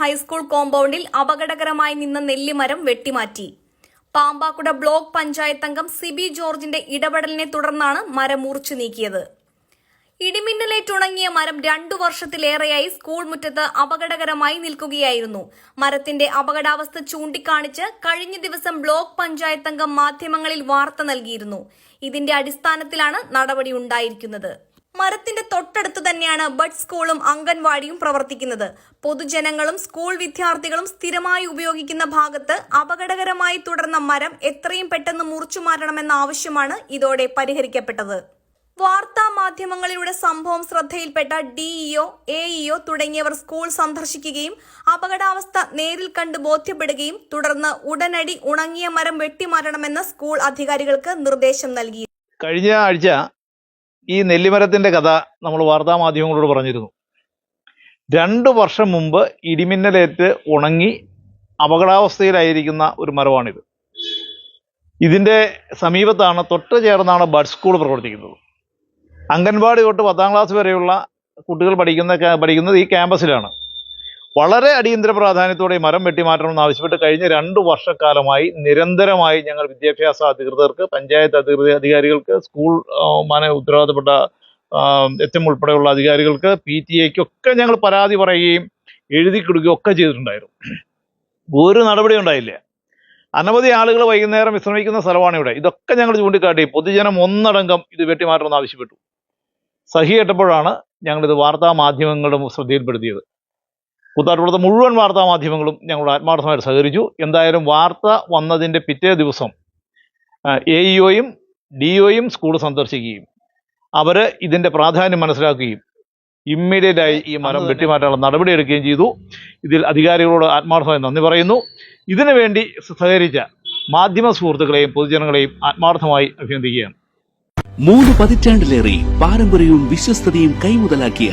High school കോമ്പൗണ്ടിൽ അപകടകരമായി നിന്ന നെല്ലിമരം വെട്ടിമാറ്റി. പാമ്പാക്കുട ബ്ലോക്ക് പഞ്ചായത്ത് അംഗം സിബി ജോർജിന്റെ ഇടപെടലിനെ തുടർന്നാണ് മരം മുറിച്ചു നീക്കിയത്. ഇടിമിന്നലേറ്റുണങ്ങിയ മരം രണ്ടു വർഷത്തിലേറെയായി സ്കൂൾ മുറ്റത്ത് അപകടകരമായി നിൽക്കുകയായിരുന്നു. മരത്തിന്റെ അപകടാവസ്ഥ ചൂണ്ടിക്കാണിച്ച് കഴിഞ്ഞ ദിവസം ബ്ലോക്ക് പഞ്ചായത്ത് അംഗം മാധ്യമങ്ങളിൽ വാർത്ത നൽകിയിരുന്നു. ഇതിന്റെ അടിസ്ഥാനത്തിലാണ് നടപടി ഉണ്ടായിരിക്കുന്നത്. മരത്തിന്റെ തൊട്ടടുത്ത് തന്നെയാണ് ബഡ് സ്കൂളും അംഗൻവാടിയും പ്രവർത്തിക്കുന്നത്. പൊതുജനങ്ങളും സ്കൂൾ വിദ്യാർത്ഥികളും സ്ഥിരമായി ഉപയോഗിക്കുന്ന ഭാഗത്ത് അപകടകരമായി തുടർന്ന മരം എത്രയും പെട്ടെന്ന് മുറിച്ചു മാറ്റണമെന്ന ആവശ്യമാണ് ഇതോടെ പരിഹരിക്കപ്പെട്ടത്. വാർത്താ മാധ്യമങ്ങളിലൂടെ സംഭവം ശ്രദ്ധയിൽപ്പെട്ട ഡിഇഒ എഇഒ തുടങ്ങിയവർ സ്കൂൾ സന്ദർശിക്കുകയും അപകടാവസ്ഥ നേരിൽ കണ്ട് ബോധ്യപ്പെടുകയും തുടർന്ന് ഉടനടി ഉണങ്ങിയ മരം വെട്ടിമാറണമെന്ന് സ്കൂൾ അധികാരികൾക്ക് നിർദ്ദേശം നൽകി. കഴിഞ്ഞ ആഴ്ച ഈ നെല്ലിമരത്തിന്റെ കഥ നമ്മൾ വാർത്താ മാധ്യമങ്ങളോട് പറഞ്ഞിരുന്നു. രണ്ട് വർഷം മുമ്പ് ഇടിമിന്നലേറ്റ് ഉണങ്ങി അപകടാവസ്ഥയിലായിരിക്കുന്ന ഒരു മരമാണിത്. ഇതിന്റെ സമീപത്താണ് തൊട്ട് ചേർന്നാണ് ബഡ് സ്കൂൾ പ്രവർത്തിക്കുന്നത്. അംഗൻവാടി തൊട്ട് പത്താം ക്ലാസ് വരെയുള്ള കുട്ടികൾ പഠിക്കുന്ന പഠിക്കുന്നത് ഈ ക്യാമ്പസിലാണ്. വളരെ അടിയന്തര പ്രാധാന്യത്തോടെ മരം വെട്ടിമാറ്റണമെന്ന് ആവശ്യപ്പെട്ട് കഴിഞ്ഞ രണ്ട് വർഷക്കാലമായി നിരന്തരമായി ഞങ്ങൾ വിദ്യാഭ്യാസ അധികൃതർക്ക് പഞ്ചായത്ത് അധികൃത അധികാരികൾക്ക് സ്കൂൾ മാന ഉത്തരവാദപ്പെട്ട എച്ച് എം ഉൾപ്പെടെയുള്ള അധികാരികൾക്ക് പി ടി എക്കൊക്കെ ഞങ്ങൾ പരാതി പറയുകയും എഴുതി കൊടുക്കുകയും ഒക്കെ ചെയ്തിട്ടുണ്ടായിരുന്നു. ഒരു നടപടി ഉണ്ടായില്ല. അനവധി ആളുകൾ വൈകുന്നേരം വിശ്രമിക്കുന്ന സ്ഥലമാണ് ഇവിടെ. ഇതൊക്കെ ഞങ്ങൾ ചൂണ്ടിക്കാട്ടി പൊതുജനം ഒന്നടങ്കം ഇത് വെട്ടിമാറ്റണമെന്ന് ആവശ്യപ്പെട്ടു. സഹി കേട്ടപ്പോഴാണ് ഞങ്ങളിത് വാർത്താ മാധ്യമങ്ങളുടെ ശ്രദ്ധയിൽപ്പെടുത്തിയത്. കൂത്താട്ടുകുളത്തെ മുഴുവൻ വാർത്താ മാധ്യമങ്ങളും ഞങ്ങളോട് ആത്മാർത്ഥമായിട്ട് സഹകരിച്ചു. എന്തായാലും വാർത്ത വന്നതിന്റെ പിറ്റേ ദിവസം എ ഇഒയും ഡി ഒയും സ്കൂൾ സന്ദർശിക്കുകയും അവർ ഇതിന്റെ പ്രാധാന്യം മനസ്സിലാക്കുകയും ഇമ്മീഡിയറ്റായി ഈ മരം വെട്ടിമാറ്റാനുള്ള നടപടിയെടുക്കുകയും ചെയ്തു. ഇതിൽ അധികാരികളോട് ആത്മാർത്ഥമായി നന്ദി പറയുന്നു. ഇതിനു വേണ്ടി സഹകരിച്ച മാധ്യമ സുഹൃത്തുക്കളെയും പൊതുജനങ്ങളെയും ആത്മാർത്ഥമായി അഭിനന്ദിക്കുകയാണ്. മൂന്ന് പതിറ്റാണ്ടിലേറെ പാരമ്പര്യവും വിശ്വസ്തതയും കൈമുതലാക്കിയ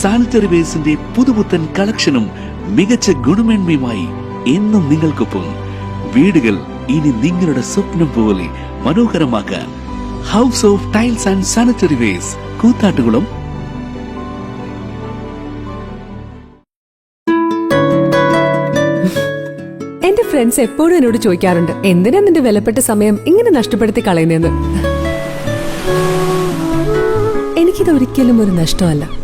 സാനിറ്ററി വേസിന്റെ പുതുപുത്തൻ കളക്ഷനും മികച്ച ഗുണമേന്മയുമായി എന്നും നിങ്ങൾക്കൊപ്പം. വീടുകൾ ഇനി നിങ്ങളുടെ സ്വപ്നം പോലെ മനോഹരമാക്കാൻ house of tiles and sanitary wares Koothattukulam. എന്റെ ഫ്രണ്ട്സ് എപ്പോഴും എന്നോട് ചോദിക്കാറുണ്ട് എന്തിനാ നിന്റെ വിലപ്പെട്ട സമയം ഇങ്ങനെ നഷ്ടപ്പെടുത്തി കളയുന്നതെന്ന്? എനിക്കിത് ഒരിക്കലും ഒരു നഷ്ടമല്ല.